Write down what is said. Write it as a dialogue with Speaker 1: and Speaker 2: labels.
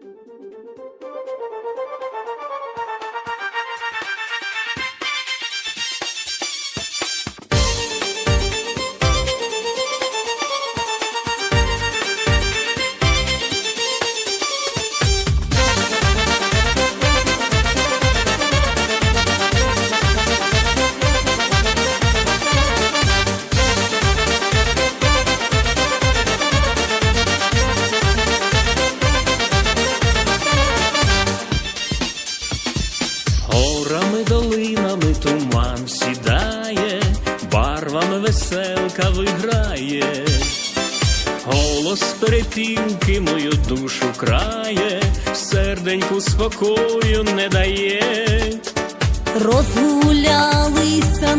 Speaker 1: Thank you. Горами, долинами туман сідає, барвами веселка виграє, голос перепілки мою душу крає, серденьку спокою не дає.
Speaker 2: Розгулялися